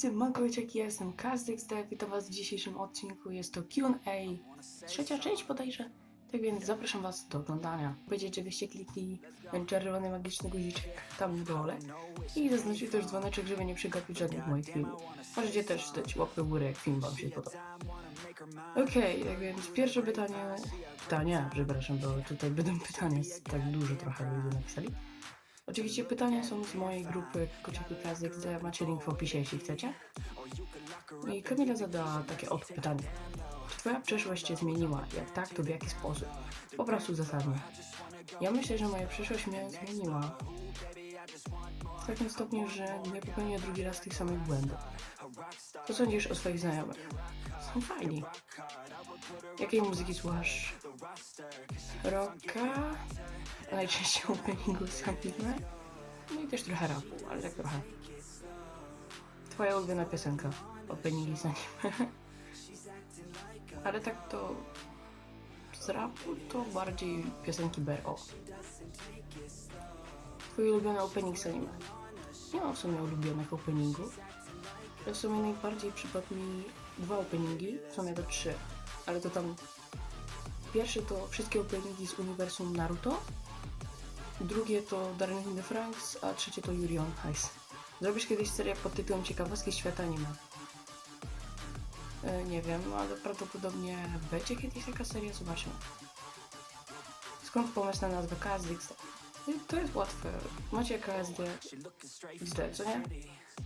Siemanko, wiecie, ja jestem KazDXD, witam was w dzisiejszym odcinku, jest to Q&A, trzecia część bodajże, tak więc zapraszam was do oglądania. Będziecie, żebyście klikli ten czerwony magiczny guziczek tam na dole i zaznaczyć też dzwoneczek, żeby nie przegapić żadnych moich filmów. Możecie też dać łapkę w górę, jak film wam się podoba. Okej, tak więc pierwsze pytanie, pytania, przepraszam, bo tutaj będą pytania, tak dużo trochę ludzie napisali. Oczywiście pytania są z mojej grupy Kociaki KazDXD, macie link w opisie, jeśli chcecie. I Kamila zadała takie oto pytanie. Czy twoja przeszłość się zmieniła? Jak tak, to w jaki sposób? Po prostu zasadnie. Ja myślę, że moja przeszłość mnie zmieniła. W takim stopniu, że nie popełnię drugi raz tych samych błędów. Co sądzisz o swoich znajomych? Są fajni. Jakiej muzyki słuchasz? Rocka? Najczęściej openingu samizmy? No i też trochę rapu, ale tak trochę. Twoja ulubiona piosenka? Openingi z anime. ale tak to... Z rapu to bardziej piosenki BRO. Twój ulubiony opening z anime? Nie mam w sumie ulubionych openingów. W sumie najbardziej przypadł mi dwa openingi, w sumie to trzy, ale to tam pierwszy to wszystkie openingi z uniwersum Naruto, drugie to Darren in the Franks, a trzecie to Yuri on Ice. Zrobisz kiedyś serię pod tytułem Ciekawostki świata anime. E, nie wiem, ale prawdopodobnie będzie kiedyś taka seria, zobaczymy. Skąd pomysł na nazwę KSD? Y, To jest łatwe. Macie KSD XD, co nie?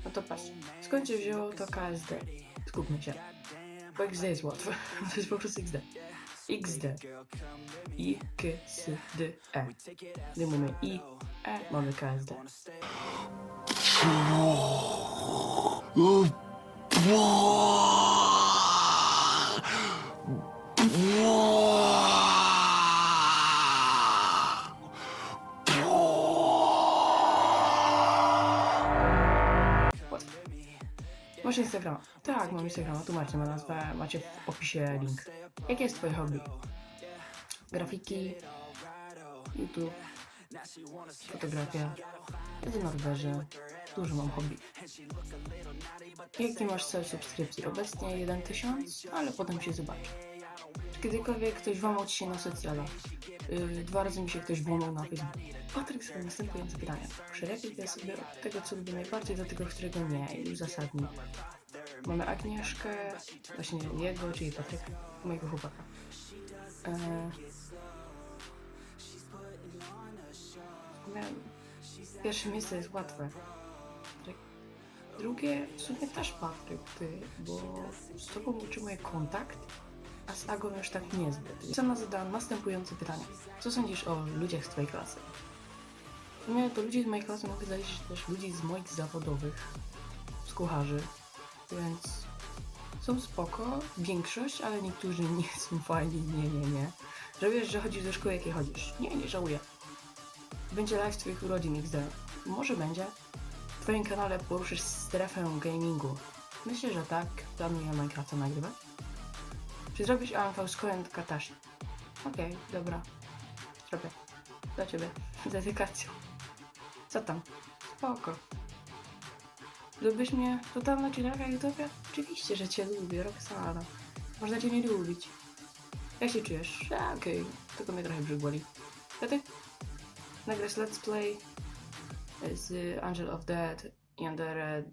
No to patrz. Skąd się wzięło to KSD? Skupmy się. Bo XD jest łatwe. To jest po prostu XD. XD. I, K, S, D, E. Gdy mamy I, E, mamy KSD. Masz Instagrama? Tak, mam Instagrama. Tu macie ma nazwę, macie w opisie link. Jakie jest twoje hobby? Grafiki, YouTube, fotografia, jedynie na rowerze. Dużo mam hobby. Jaki masz cel subskrypcji? Obecnie 1000, ale potem się zobaczy. Czy kiedykolwiek ktoś włamał ci się na socjalach? Yy, dwa razy mi się ktoś włamał na Facebook. Patryk sobie następujące pytania. Przerepię sobie od tego, co lubię najbardziej, do tego, którego nie i uzasadnij. Mamy Agnieszkę, właśnie jego, czyli Patryka, mojego chłopaka. Miałem- Pierwsze miejsce jest łatwe. Patryk. Drugie w sumie też Patryk, ty, bo z tobą utrzymuję kontakt, a z Agą już tak niezbyt. Sama zadałam następujące pytanie. Co sądzisz o ludziach z twojej klasy? W sumie to ludzi z mojej klasy mogę zaliczyć też ludzi z moich zawodowych, z kucharzy, więc są spoko, większość, ale niektórzy nie są fajni, nie, nie, nie. Żałujesz, że chodzisz do szkoły, jakiej chodzisz? Nie, nie żałuję. Będzie live twoich urodzin XD. Może będzie. W twoim kanale poruszysz strefę gamingu. Myślę, że tak. Planuję Minecrafta nagrywać. Czy zrobisz AMV z Katashi? Okej, dobra. Zrobię. Dla ciebie. Z dedykacją. Co tam? Spoko. Lubisz mnie totalna chillerka YouTubie? Oczywiście, że cię lubię, Roxana. Można cię nie lubić. Jak się czujesz? A, Okej, tylko mnie trochę brzuch boli. A ty? Nagrasz let's play z Angel of Dead i Andere...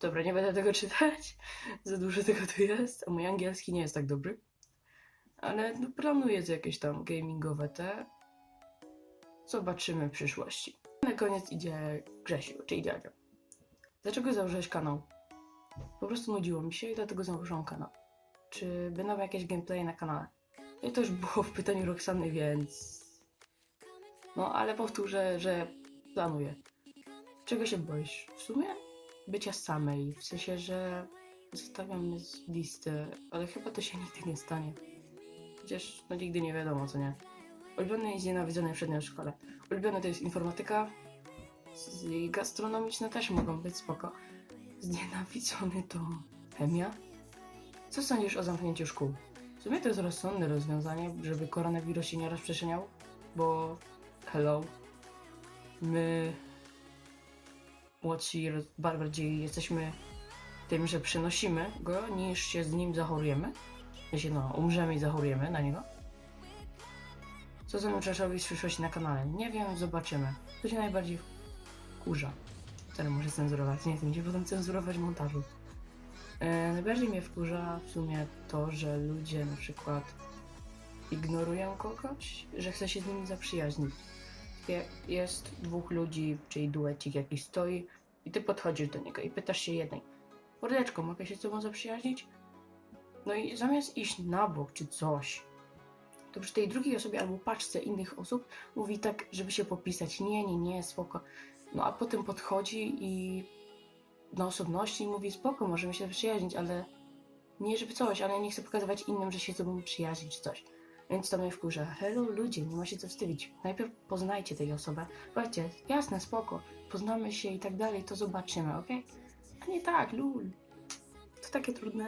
Dobra, nie będę tego czytać. Za dużo tego tu jest, a mój angielski nie jest tak dobry. Ale no, planuję jakieś tam gamingowe te. Zobaczymy w przyszłości. Na koniec idzie Grzesiu, czyli Dziadzio. Dlaczego założyłeś kanał? Po prostu nudziło mi się i dlatego założyłam kanał. Czy będą jakieś gameplay na kanale? I to już było w pytaniu Roxany, więc... No, ale powtórzę, że planuję. Czego się boisz? W sumie bycia samej, w sensie, że zostawiam z listy, ale chyba to się nigdy nie stanie. Chociaż no nigdy nie wiadomo, co nie. Ulubiony i znienawidzony przedmiot w szkole. Ulubiony to jest informatyka, i gastronomiczne też mogą być spoko. Znienawidzony to chemia. Co sądzisz o zamknięciu szkół? W sumie to jest rozsądne rozwiązanie, żeby koronawirus się nie rozprzestrzeniał, bo hello, my młodsi bardziej jesteśmy tym, że przenosimy go, niż się z nim zachorujemy. Sensie, no, umrzemy i zachorujemy na niego. Co zamierzasz robić w przyszłości na kanale? Nie wiem, zobaczymy. To się najbardziej wkurza. Wcale muszę cenzurować, nie chcę mi się potem cenzurować montażu. E, najbardziej mnie wkurza w sumie to, że ludzie na przykład ignorują kogoś, że chce się z nimi zaprzyjaźnić. Jest dwóch ludzi, czyli duecik jakiś stoi i ty podchodzisz do niego i pytasz się jednej Mordeczko, mogę się z tobą zaprzyjaźnić? No i zamiast iść na bok czy coś, to przy tej drugiej osobie albo paczce innych osób mówi tak, żeby się popisać. Nie, nie, nie, spoko. No a potem podchodzi i na osobności i mówi spoko, możemy się przyjaźnić, ale nie żeby coś, ale nie chcę pokazywać innym, że się z tobą przyjaźni czy coś. Więc to mnie wkurza. Hello ludzie, nie ma się co wstydzić. Najpierw poznajcie tej osobę. Powiedzcie, jasne, spoko, poznamy się i tak dalej, to zobaczymy, okej? A nie tak, lul. To takie trudne.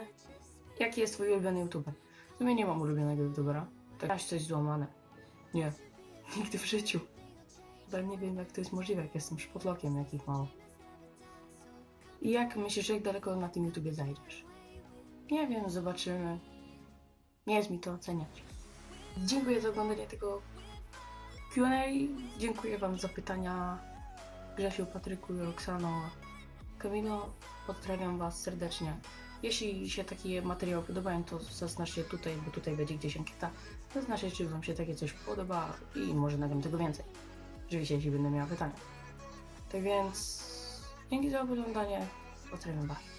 Jaki jest twój ulubiony youtuber? W sumie nie mam ulubionego youtubera. Jest coś złamane. Nie. Nigdy w życiu. Ale nie wiem jak to jest możliwe, jak jestem szpotlokiem, jakich mało. I jak myślisz, jak daleko na tym YouTubie zajdziesz? Nie wiem, zobaczymy. Nie jest mi to oceniać. Dziękuję za oglądanie tego Q&A. Dziękuję Wam za pytania Grzesiu, Patryku, Roxano, Kamilo. Pozdrawiam Was serdecznie. Jeśli się takie materiały podobają, to zaznaczcie tutaj, bo tutaj będzie gdzieś ankieta. Zaznaczcie, czy Wam się takie coś podoba i może nagram tego więcej. Oczywiście, jeśli będę miała pytania. Tak więc, dzięki za oglądanie. Pozdrawiam Was.